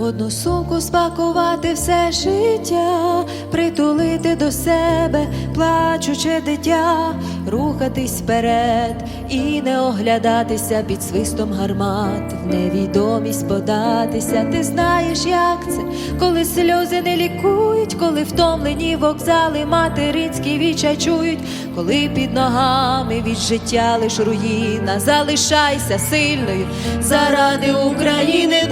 в одну сумку спакувати все життя, притулити до себе, плачуче дитя, рухатись вперед і не оглядатися під свистом гармат, в невідомість податися. Ти знаєш, як це, коли сльози не лікують, коли втомлені вокзали материнські відчай чують, коли під ногами від життя лиш руїна, залишайся сильною заради України,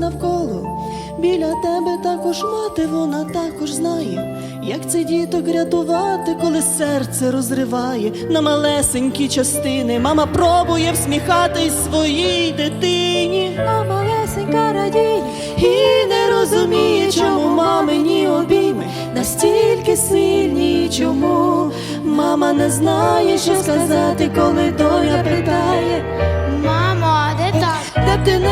навколо. Біля тебе також мати, вона також знає, як це діток рятувати, коли серце розриває на малесенькі частини. Мама пробує всміхатись своїй дитині. А малесенька радіє і не розуміє, чому мамині обійми настільки сильні, чому мама не знає, що сказати, коли доля питає.